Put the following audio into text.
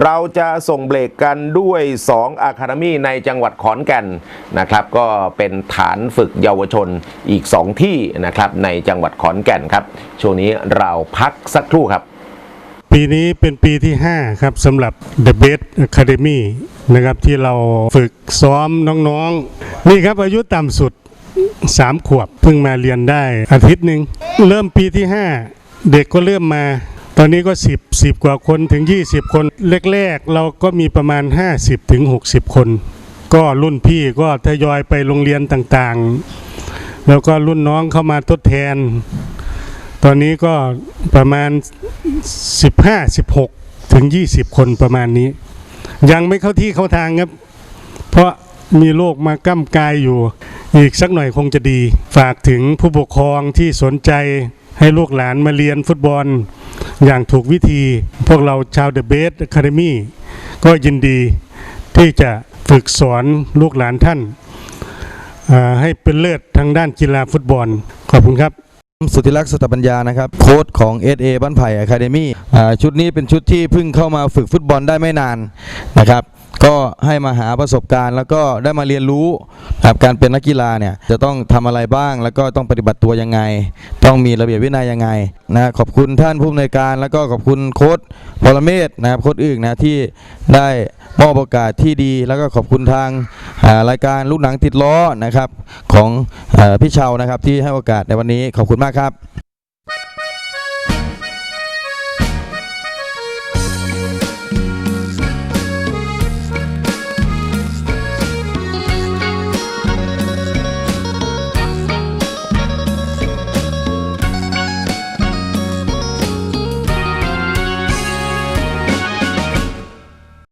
เราจะส่งเบรกกันด้วย 2อาคา d มีในจังหวัดขอนแก่นนะครับ ก็เป็นฐานฝึกเยาวชนอีก 2 ที่นะครับในจังหวัดขอนแก่นครับ ช่วงนี้เราพักสักครู่ครับ ปีนี้เป็นปีที่ 5 ครับสำหรับ The Best Academy นะครับที่เราฝึกซ้อมน้องๆนี่ครับอายุต่ำสุด 3 ขวบเพิ่งมาเรียนได้อาทิตย์หนึ่งเริ่มปีที่ 5 เด็กก็เริ่มมา ตอนนี้ก็ 10 10 กว่าคนถึง 20 คนแรกๆเราก็มีประมาณ 50ถึง60 คน ก็รุ่นพี่ก็ทยอยไปโรงเรียนต่างๆ แล้วก็รุ่นน้องเข้ามาทดแทน ตอนนี้ก็ประมาณ 15 16 ถึง 20 คนประมาณนี้ ยังไม่เข้าที่เข้าทางครับ เพราะมีโรคมาก้ำกายอยู่ อีกสักหน่อยคงจะดี ฝากถึงผู้ปกครองที่สนใจให้ลูกหลานมาเรียนฟุตบอล อย่างถูกวิธีพวกเราชาวเดอะเบสอะคาเดมี่ก็ยินดีที่จะฝึกสอนลูกหลานท่าน ให้เป็นเลิศทางด้านกีฬาฟุตบอล ขอบคุณครับ สุธิลักษณ์สตปัญญานะครับ โค้ชของ SA บ้านไผ่อะคาเดมี่ชุดนี้เป็นชุดที่เพิ่งเข้ามาฝึกฟุตบอลได้ไม่นานนะครับ ก็ให้มาหาประสบการณ์ แล้วก็ได้มาเรียนรู้ครับการเป็นนักกีฬาเนี่ยจะต้องทำอะไรบ้าง แล้วก็ต้องปฏิบัติตัวยังไง ต้องมีระเบียบวินัยยังไงนะขอบคุณท่านผู้อำนวยการ แล้วก็ขอบคุณโค้ชพลเมศนะครับโค้ชอึ่งนะที่ได้มอบโอกาสที่ดี แล้วก็ขอบคุณทางรายการลูกหนังติดล้อนะครับของอพี่เชานะครับที่ให้โอกาสในวันนี้ขอบคุณมากครับ